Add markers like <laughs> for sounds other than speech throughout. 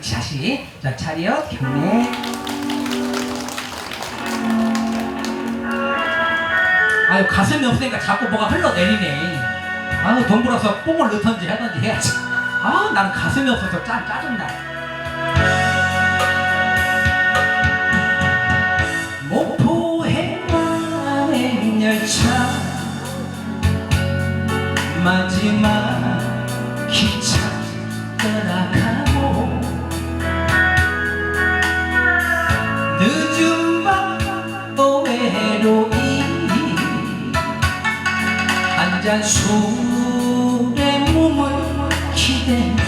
그렇지 다시. 자 차렷. 경례 아유 가슴이 없으니까 자꾸 뭐가 흘러내리네. 아유 돈 벌어서 뽕을 넣던지 하던지 해야지. 아 나는 가슴이 없어서 짜, 짜증나. 목포행 열차. 마지막 잔 술에 몸을 기댄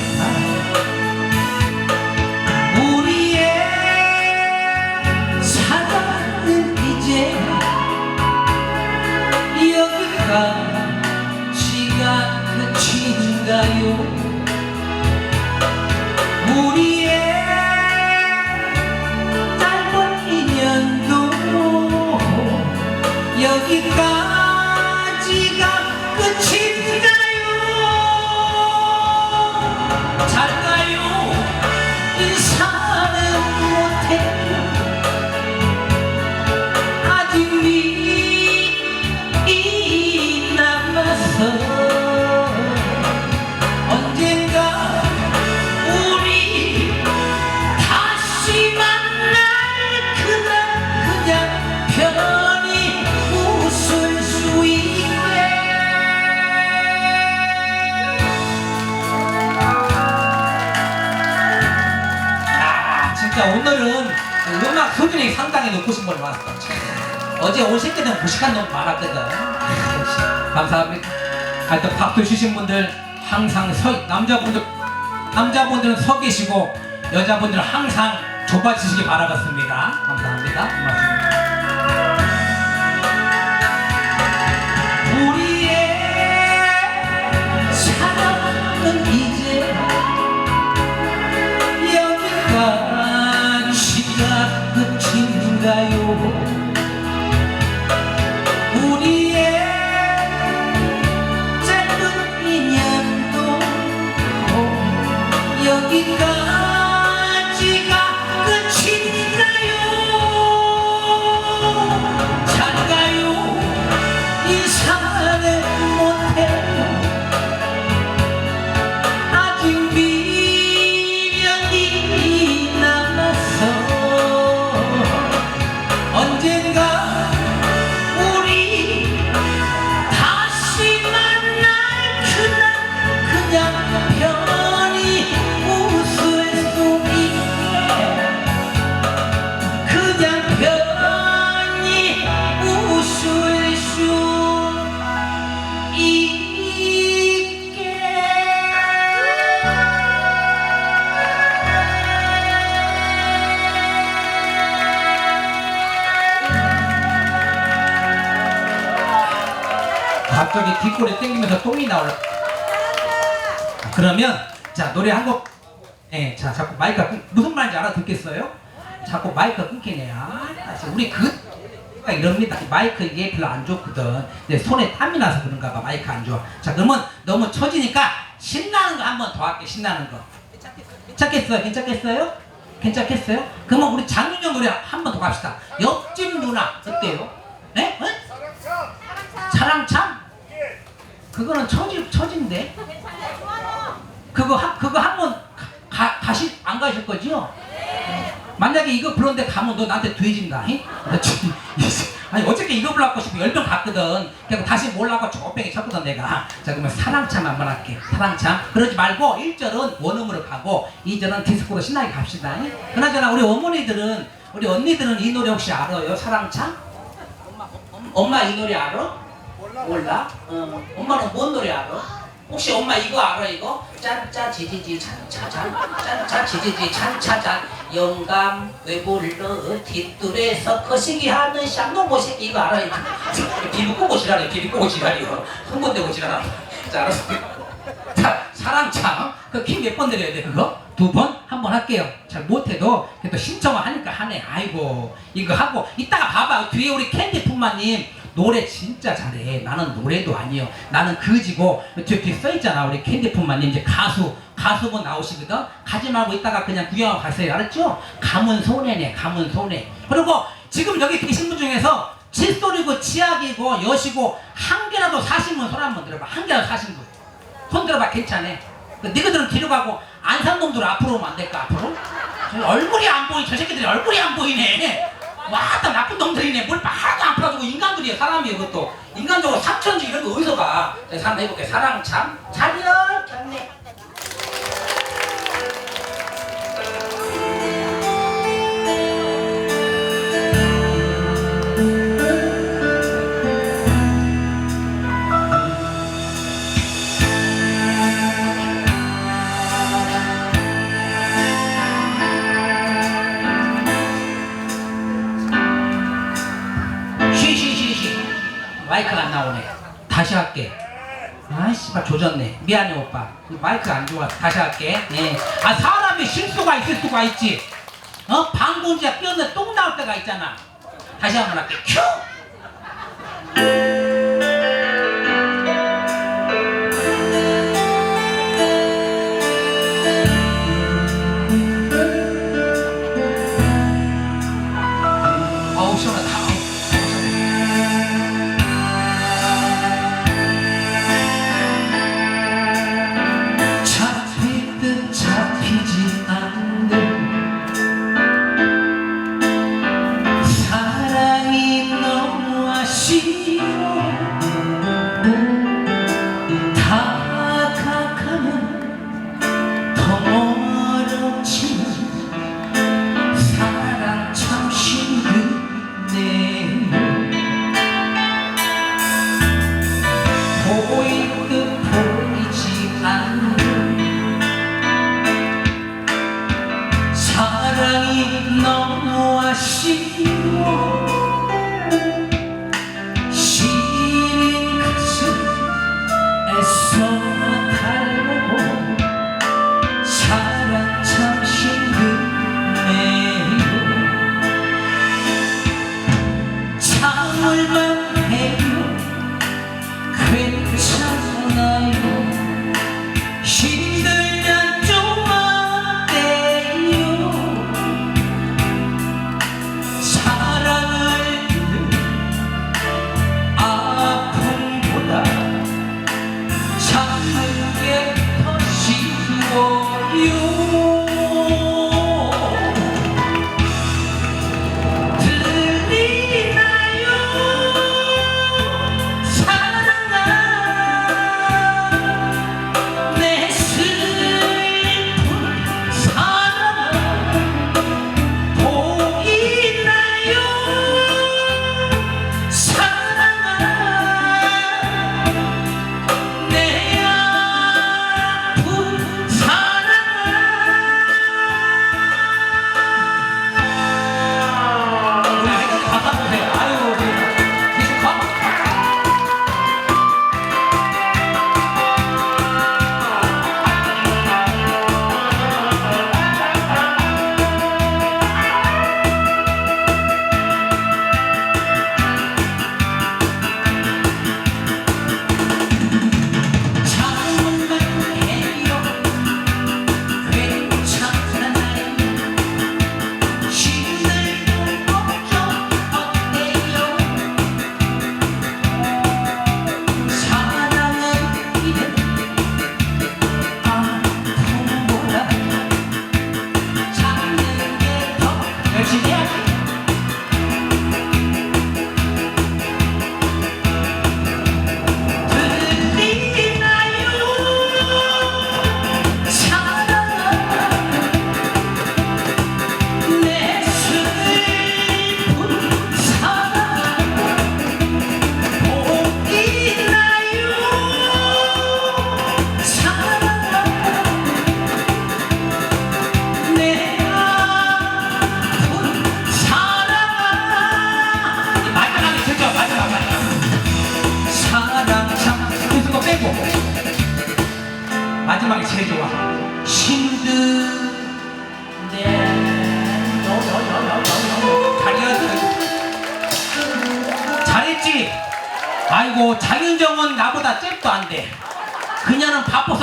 수준이 상당히 높으신 분이 왔어 어제 온 새끼들은 무식한 놈 많았거든. 감사합니다. 하여튼 박수 주신 분들 항상 서 남자분들 남자분들은 서 계시고 여자분들은 항상 좁아지시기 바라겠습니다. 감사합니다. 고맙습니다 뒷골에 땡기면서 똥이 나올라. 그러면 자 노래 한 곡. 예, 자 자꾸 마이크가 끊, 무슨 말인지 알아듣겠어요? 자꾸 마이크가 끊기네. 아, 우리 그가 이럽니다. 마이크 이게 별로 안 좋거든. 근데 손에 땀이 나서 그런가 봐. 마이크 안 좋아. 자 그러면 너무 처지니까 신나는 거 한 번 더 할게. 신나는 거. 괜찮겠어요? 괜찮겠어요? 괜찮겠어요? 그러면 우리 장윤정 노래 한 번 더 갑시다. 옆집 누나 어때요? 네? 어? 사랑참? 그거는 처지 처진데. 그거 한 그거 한번 가, 다시 안 가실 거지요? 만약에 이거 부르는데 가면 너 나한테 지금 아니 어저께 이거 불렀고 싶어 열병 갔거든. 그래서 다시 몰라고 조병이 쳤거든 내가. 자 그러면 사랑참 한번 할게. 사랑참. 그러지 말고 1절은 원음으로 가고 2절은 디스코로 신나게 갑시다. 잉? 그나저나 우리 어머니들은 우리 언니들은 이 노래 혹시 알아요? 사랑참? 엄마 이 노래 알아? 몰라? 어. 엄마는 뭔 노래 알아? 혹시 엄마 이거 알아 이거? 짠짜 지지지 찬차잔 짠짜 지지지 찬차잔 영감 왜 불러 뒷뜰에서 거시기 하는 쌍놈의 새끼 이거 알아 이거? 비비 꼬고 지랄해 비비 꼬고 지랄해 이거 흥분되고 지랄하 자 알았어 자 사랑참 그키몇번 드려야 돼 그거? 두 번? 한 번 할게요 잘 못해도 그래도 신청을 하니까 하네 아이고 이거 하고 이따가 봐봐 뒤에 우리 캔디 품마님 노래 진짜 잘해. 나는 노래도 아니요. 나는 그지고 저렇게 써 있잖아. 우리 캔디품만님 이제 가수 가수분 나오시거든. 가지 말고 있다가 그냥 구경하고 가세요. 알았죠? 가문 손해네. 가문 손해. 그리고 지금 여기 계신 분 중에서 칫솔이고 치약이고 여시고 한 개라도 사신 분 손 한번 들어봐. 한 개라도 사신 분. 손 들어봐 괜찮아. 그 너희들은 뒤로 가고 안산 놈들 앞으로 오면 안 될까 앞으로? 저 얼굴이 안 보이 저 새끼들이 얼굴이 안 보이네. 와다 나쁜 놈들이네. 뭘 하나도 안 풀어주고 인간들이야 사람이야 그것도. 인간적으로 삼천지 이런 거 어디서 가? 한번 해볼게. 사랑 참잘 마이크가 안 나오네. 다시 할게. 아이씨발 조졌네. 미안해 오빠. 마이크 안 좋아. 다시 할게. 네 아 사람이 실수가 있을 수가 있지. 어? 방공지가 끼었는데 똥 나올 때가 있잖아. 다시 한 번 할게. 큐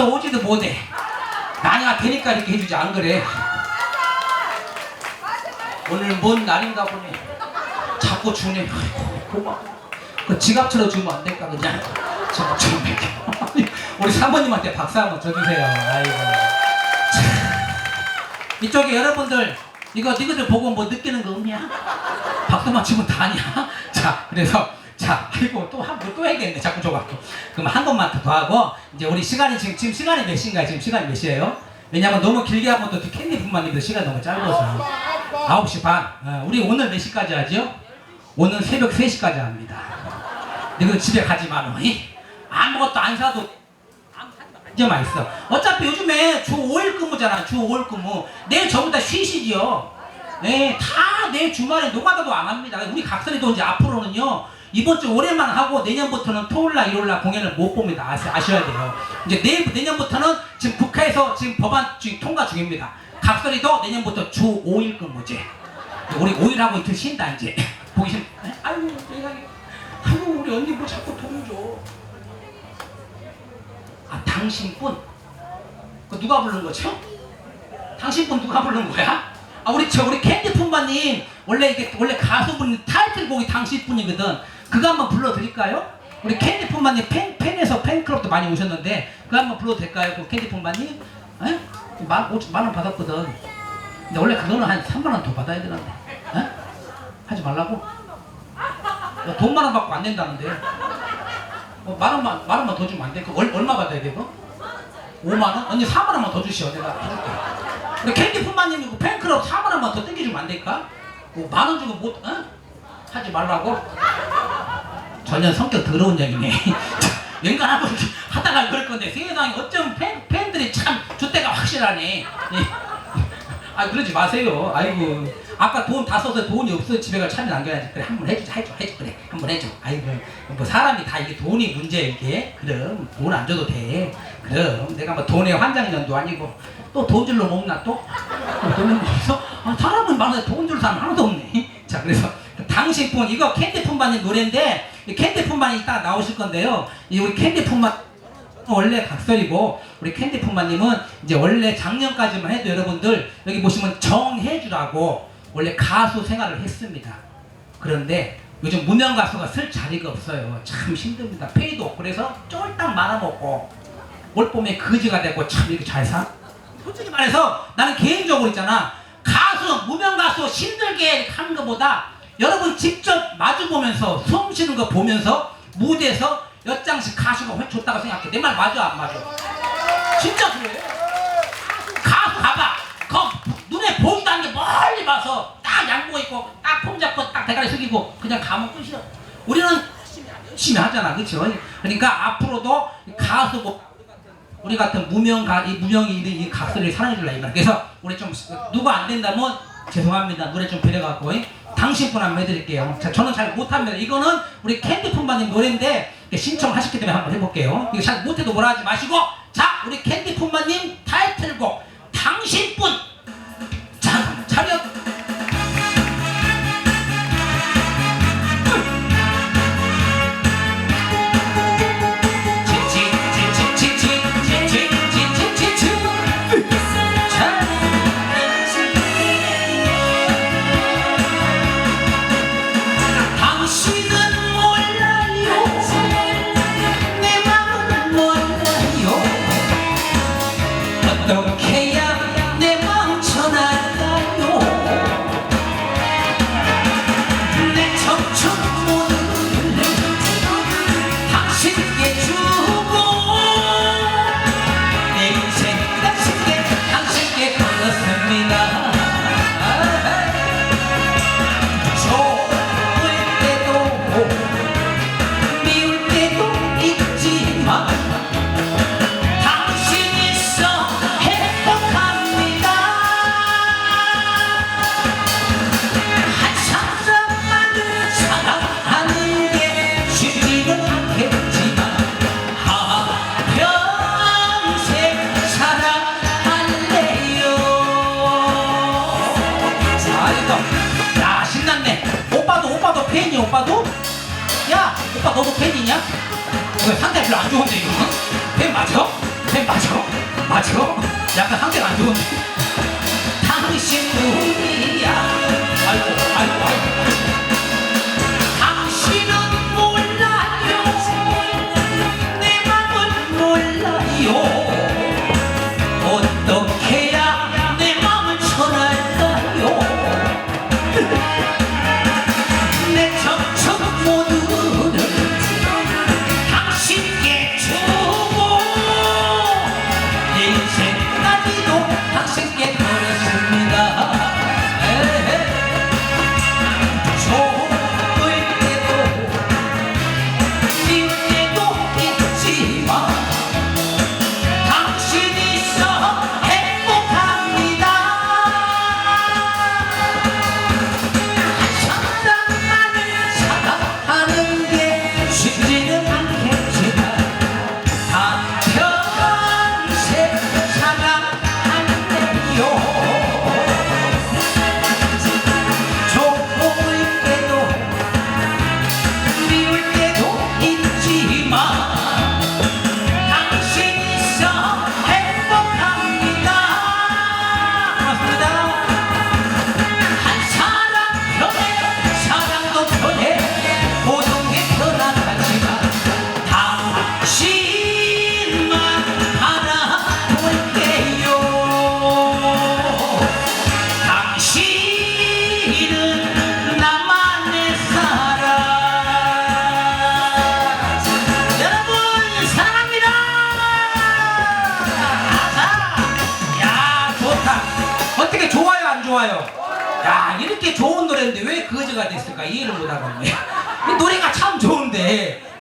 오지도 못해. 나이가 되니까 이렇게 해주지. 안 그래? 오늘 뭔 날인가 보네 자꾸 주네 아이고 고마워. 그 지갑처럼 주면 안 될까 그냥? 지갑 좀 뺄게 우리 사모님한테 박수 한번 쳐주세요. 아이고. 참. 이쪽에 여러분들 이거 니들 보고 뭐 느끼는 거 없냐? 박수만 치면 다냐? 자 그래서 자 아이고 또 한 번 또 해야겠네. 자꾸 줘갖고. 그럼 한 번만 더 하고 이제 우리 시간이 지금 지금 시간이 몇 시인가요? 지금 시간이 몇 시예요? 왜냐면 너무 길게 하면 또 캔디 분만님들 시간 너무 짧아서. 9시 반. 어, 우리 오늘 몇 시까지 하죠? 오늘 새벽 3시까지 합니다. 너희들 집에 가지 마라 이? 아무것도 안 사도 이제 맛있어. 어차피 요즘에 주 5일 근무잖아 주 5일 근무. 내일 전부 다 쉬시지요. 네, 다 내일 주말에 노가다도 안 합니다. 우리 각설이도 이제 앞으로는요 이번 주 올해만 하고 내년부터는 토요일날 일요일날 공연을 못 봅니다. 아시, 아셔야 돼요. 이제 내일 내년부터는 지금 국회에서 지금 법안 지금 통과 중입니다. 각설이도 내년부터 주 5일 근무제 우리 5일 하고 이틀 쉰다 이제. <laughs> 보기 싫 아유 세상에 아유 우리 언니 뭐 자꾸 돈 줘. 아 당신뿐? 그 누가 부른 거죠? 당신뿐 누가 부른 거야? 아 우리 저 우리 캔디 품바님 원래 이게 원래 가수분 타이틀곡이 당신뿐이거든 그거 한번 불러드릴까요? 우리 캔디 품바님 팬 팬에서 팬클럽도 많이 오셨는데 그거 한번 불러도 될까요? 그 캔디 품바님? 에? 만원 받았거든 근데 원래 그거는 한 3만 원 더 받아야 되는데 에? 하지 말라고? 야, 돈만 원 받고 안 된다는데 어, 만 원만 만 원만 더 주면 안 돼? 그 얼, 얼마 받아야 돼 그거? 5만 원? 언니 4만 원만 더 주시오 내가 해줄게 우리 캔디 품마님 이거 팬클럽 4만 원만 더 땡겨주면 안 될까? 뭐 만원 주고 못 어? 하지 말라고? 전혀 성격 더러운 얘기네. 웬간 <laughs> 한번 하다가 그럴 건데 세상에 어쩜 팬, 팬들이 참 줏대가 확실하네 예. 아 그러지 마세요. 아이고. 아까 돈 다 써서 돈이 없어 집에 갈 차비 남겨야지. 그래 한번 해주자 해줘 해줘 그래. 한번 해줘. 아이고. 뭐 사람이 다 이게 돈이 문제 이게. 그럼 돈 안 줘도 돼. 그럼 내가 뭐 돈의 환장년도 아니고 또 돈 줄로 먹나 또? 돈은 없어? 아, 사람은 많은데 돈줄 사람 하나도 없네. <laughs> 자 그래서 당신뿐 이거 캔디 품바님 노래인데 이 캔디 품바님 이따 나오실 건데요 이 우리 캔디 품바 원래 각설이고 우리 캔디 품바님은 이제 원래 작년까지만 해도 여러분들 여기 보시면 정혜주라고 원래 가수 생활을 했습니다. 그런데 요즘 무명 가수가 쓸 자리가 없어요. 참 힘듭니다. 페이도 그래서 쫄딱 말아먹고 올 봄에 거지가 되고 참 이렇게 잘 사. 솔직히 말해서 나는 개인적으로 있잖아 가수 무명 가수 힘들게 하는 것보다 여러분 직접 마주 보면서 숨 쉬는 거 보면서 무대에서 몇 장씩 가수가 훨씬 좋다고 생각해. 내 말 맞아 안 맞아? 진짜 그래. 가수 가봐. 거 눈에 않는 게 멀리 봐서 딱 양복 입고 딱 폼 잡고 딱 대가리 숙이고 그냥 가면 끝이야. 우리는 열심히, 하잖아, 그렇죠? 그러니까 앞으로도 가수고 우리 같은 무명 가, 이 무명이 이 가수를 사랑해 줄라 이말. 그래서 우리 좀 누가 안 된다면 죄송합니다. 노래 좀 빌려갖고 당신 분 한번 해드릴게요. 자, 저는 잘 못합니다. 이거는 우리 캔디 품바님 노래인데 신청하셨기 때문에 한번 해볼게요. 이거 잘 못해도 뭐라 하지 마시고 자, 우리 캔디 품바님 타이틀곡 당신뿐 팬이냐? 이거 상태 별로 안 좋은데 이거? 팬 맞아? 팬 맞아? 맞아? 약간 상태가 안 좋은데 당신도 좋은 노래인데 왜 거지가 됐을까 이해를 못하는 거예요. 노래가 참 좋은데